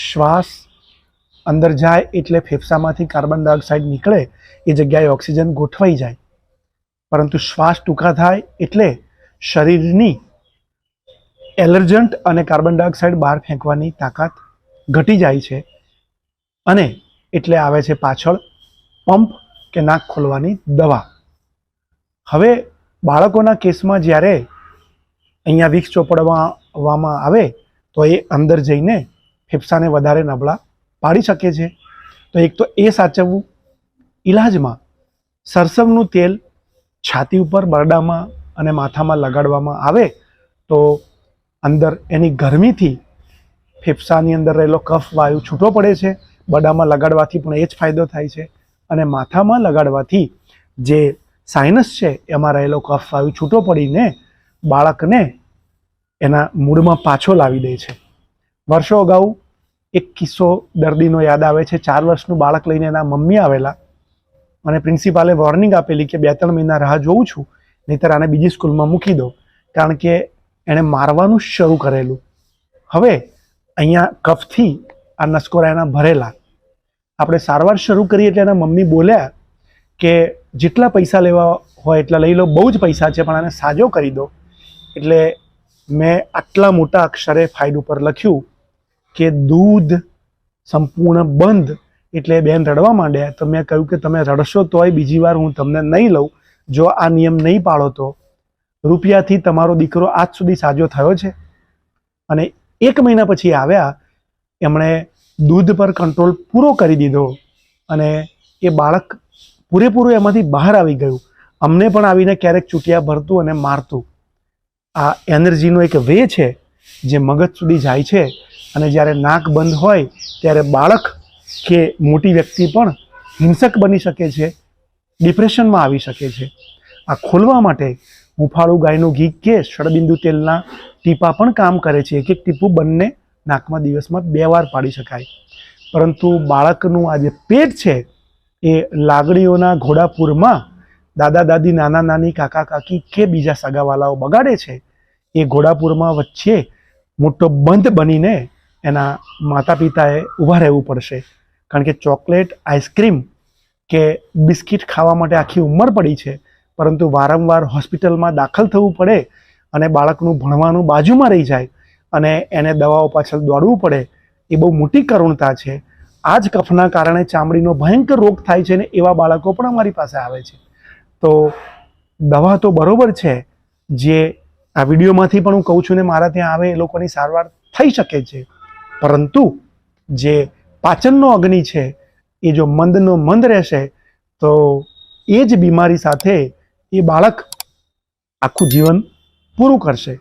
શ્વાસ અંદર જાય એટલે ફેફસામાંથી કાર્બન ડાયોક્સાઇડ નીકળે, એ જગ્યાએ ઓક્સિજન ગોઠવાઈ જાય. પરંતુ શ્વાસ ટૂંકા થાય એટલે શરીરની એલર્જન્ટ અને કાર્બન ડાયોક્સાઇડ બહાર ફેંકવાની તાકાત ઘટી જાય છે અને એટલે આવે છે પાછળ પંપ કે નાક ખોલવાની દવા. હવે બાળકોના કેસમાં જ્યારે અહીંયા વિક્ષ ચોપડવામાં આવે તો એ અંદર જઈને ફેફસાને વધારે નબળા પાડી શકે છે. તો એક તો એ સાચવવું. ઈલાજમાં સરસવનું તેલ છાતી ઉપર બરડામાં અને માથામાં લગાડવામાં આવે તો અંદર એની ગરમીથી ફેફસાની અંદર રહેલો કફ, વાયુ છૂટો પડે છે. બરડામાં લગાડવાથી પણ એ જ ફાયદો થાય છે. અને માથામાં લગાડવાથી જે સાઇનસ છે, એમાં રહેલો કફ, વાયુ છૂટો પડીને બાળકને એના મૂળમાં પાછો લાવી દે છે. વર્ષો અગાઉ એક કિસ્સો દર્દીનો યાદ આવે છે. ચાર વર્ષનું બાળક લઈને એના મમ્મી આવેલા. અને પ્રિન્સિપાલે વોર્નિંગ આપેલી કે બે ત્રણ મહિના રાહ જોઉં છું, નહીંતર આને બીજી સ્કૂલમાં મૂકી દો કારણ કે એણે મારવાનું શરૂ કરેલું. હવે અહીંયા કફથી આ નસકોરા એના ભરેલા. આપણે સારવાર શરૂ કરી એટલે એના મમ્મી બોલ્યા કે જેટલા પૈસા લેવા હોય એટલા લઈ લો. બહુ જ પૈસા છે, પણ આને સાજો કરી દો. એટલે મેં આટલા મોટા અક્ષરે ફાઇલ ઉપર લખ્યું કે દૂધ સંપૂર્ણ બંધ એટલે બેન રડવા માંડ્યા. તો મેં કહ્યું કે તમે રડશો તોય બીજી વાર હું તમને નહીં લઉં. જો આ નિયમ નહીં પાળો તો રૂપિયાથી તમારો દીકરો આજ સુધી સાજો થયો છે. અને એક મહિના પછી આવ્યા, એમણે દૂધ પર કંટ્રોલ પૂરો કરી દીધો અને એ બાળક પૂરેપૂરું એમાંથી બહાર આવી ગયું. અમને પણ આવીને ક્યારેક ચૂંટિયા ભરતું અને મારતું. આ એનર્જીનો એક વે છે જે મગજ સુધી જાય છે અને જ્યારે નાક બંધ હોય ત્યારે બાળક કે મોટી વ્યક્તિ પણ હિંસક બની શકે છે, ડિપ્રેશનમાં આવી શકે છે. આ ખોલવા માટે હુંફાળું ગાયનું ઘી કે ષડબિંદુ તેલના ટીપા પણ કામ કરે છે. એક એક ટીપું બંને નાકમાં દિવસમાં બે વાર પાડી શકાય. પરંતુ બાળકનું આ જે પેટ છે એ લાગણીઓના ઘોડાપુરમાં દાદા, દાદી, નાના, નાની, કાકા, કાકી કે બીજા સગાવાલાઓ બગાડે છે, એ ઘોડાપુરમાં વચ્ચે મોટો બંધ બનીને એના માતા પિતાએ ઊભા રહેવું પડશે. કારણ કે ચોકલેટ, આઈસ્ક્રીમ કે બિસ્કિટ ખાવા માટે આખી ઉંમર પડી છે. પરંતુ વારંવાર હોસ્પિટલમાં દાખલ થવું પડે અને બાળકનું ભણવાનું બાજુમાં રહી જાય અને એને દવાઓ પાછળ દોડવું પડે, એ બહુ મોટી કરુણતા છે. આ જ કફના કારણે ચામડીનો ભયંકર રોગ થાય છે ને એવા બાળકો પણ અમારી પાસે આવે છે. તો દવા તો બરોબર છે, જે આ વિડીયોમાંથી પણ હું કહું છું ને, મારા ત્યાં આવે એ લોકોની સારવાર થઈ શકે છે. પરંતુ જે પાચનનો અગ્નિ છે, એ જો મંદનો મંદ રહેશે, તો એ જ બીમારી સાથે એ બાળક આખું જીવન પૂરું કરશે.